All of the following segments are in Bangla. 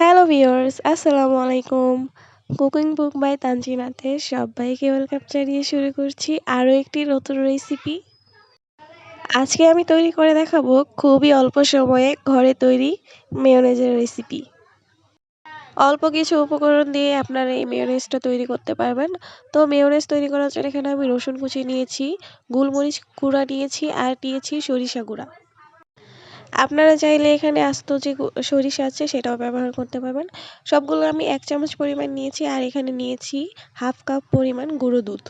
হ্যালো ভিউয়ার্স আসসালামু আলাইকুম কুকিং বুক বাই তানজিনাতে সবাইকে ওয়েলকাম জানিয়ে শুরু করছি আরও একটি নতুন রেসিপি আজকে আমি তৈরি করে দেখাবো খুবই অল্প সময়ে ঘরে তৈরি মেয়নেজের রেসিপি অল্প কিছু উপকরণ দিয়ে আপনারা এই মেয়নেজটা তৈরি করতে পারবেন। তো মেয়নেজ তৈরি করার জন্য এখানে আমি রসুন কুচি নিয়েছি, গোলমরিচ গুঁড়া নিয়েছি, আর নিয়েছি সরিষা গুঁড়া। আপনারা চাইলে এখানে আস্ত যে সরিষা আছে সেটাও ব্যবহার করতে পারবেন। সবগুলো আমি এক চামচ পরিমাণ নিয়েছি আর এখানে নিয়েছি হাফ কাপ পরিমাণ গুঁড়ো দুধ।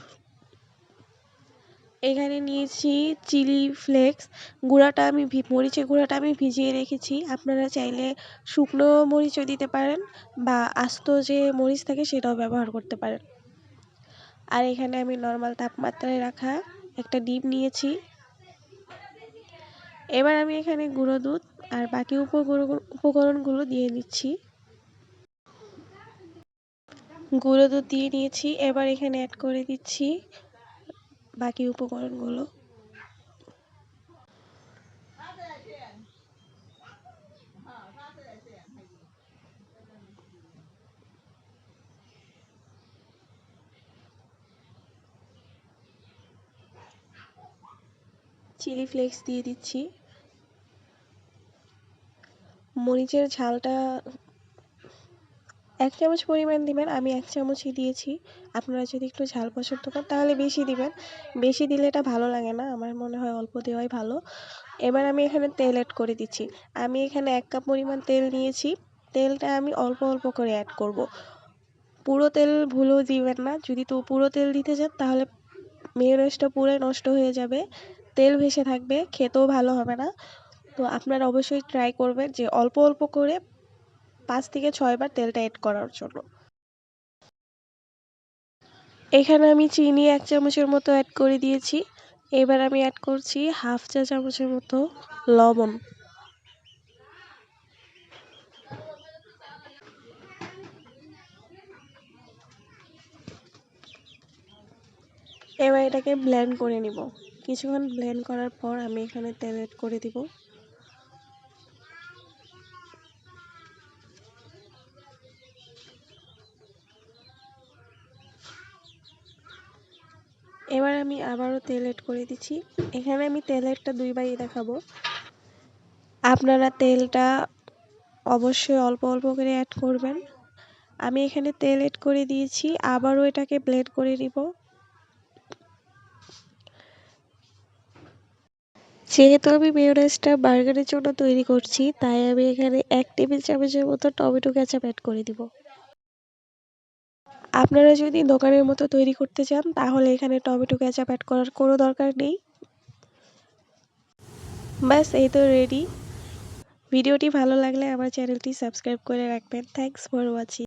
এখানে নিয়েছি চিলি ফ্লেক্স। গুঁড়াটা আমি মরিচের গুঁড়াটা আমি ভিজিয়ে রেখেছি। আপনারা চাইলে শুকনো মরিচও দিতে পারেন বা আস্ত যে মরিচ থাকে সেটাও ব্যবহার করতে পারেন। আর এখানে আমি নর্মাল তাপমাত্রায় রাখা একটা ডিম নিয়েছি। এবার আমি এখানে গুঁড়ো দুধ আর বাকি উপকরণগুলো দিয়ে দিচ্ছি। গুঁড়ো দুধ দিয়ে নিয়েছি। এবার এখানে অ্যাড করে দিচ্ছি বাকি উপকরণগুলো। চিলি ফ্লেক্স দিয়ে দিচ্ছি। মরিচের ঝালটা এক চামচ পরিমাণ দিবেন, আমি এক চামচই দিয়েছি। আপনারা যদি একটু ঝাল পছন্দ করেন, তাহলে বেশি দিবেন। বেশি দিলে এটা ভালো লাগে না, আমার মনে হয় অল্প দেওয়াই ভালো। এবার আমি এখানে তেল অ্যাড করে দিচ্ছি। আমি এখানে এক কাপ পরিমাণ তেল নিয়েছি। তেলটা আমি অল্প অল্প করে অ্যাড করব। পুরো তেল ভুলেও দিবেন না। যদি তো পুরো তেল দিতে চান, তাহলে মেয়নেজটা পুরোই নষ্ট হয়ে যাবে। তেল ভেসে থাকবে, খেতেও ভালো হবে না। তো আপনারা অবশ্যই ট্রাই করবেন যে অল্প অল্প করে পাঁচ থেকে ছয়বার তেলটা অ্যাড করার জন্য। এখানে আমি চিনি এক চামচের মতো অ্যাড করে দিয়েছি। এবার আমি অ্যাড করছি হাফ চা চামচের মতো লবণ। এবার এটাকে ব্লেন্ড করে নিব। কিছুক্ষণ ব্লেন্ড করার পর আমি এখানে তেল অ্যাড করে দিব। এবার আমি আবারও তেল অ্যাড করে দিচ্ছি। এখানে আমি তেলেরটা দুইবারই দেখাবো। আপনারা তেলটা অবশ্যই অল্প অল্প করে অ্যাড করবেন। আমি এখানে তেল অ্যাড করে দিয়েছি, আবারও এটাকে ব্লেন্ড করে নিব। যেহেতু আমি মেয়োনেজটা বার্গারের জন্য তৈরি করছি, তাই আমি এখানে এক টেবিল চামচের মতো টমেটো কেচাপ অ্যাড করে দিব। আপনারা যদি দোকানের মতো তৈরি করতে চান, তাহলে এখানে টমেটো কেচাপ অ্যাড করার কোনো দরকার নেই। ব্যাস, এই তো রেডি ভিডিওটি ভালো লাগলে আমার চ্যানেলটি সাবস্ক্রাইব করে রাখবেন। Thanks for watching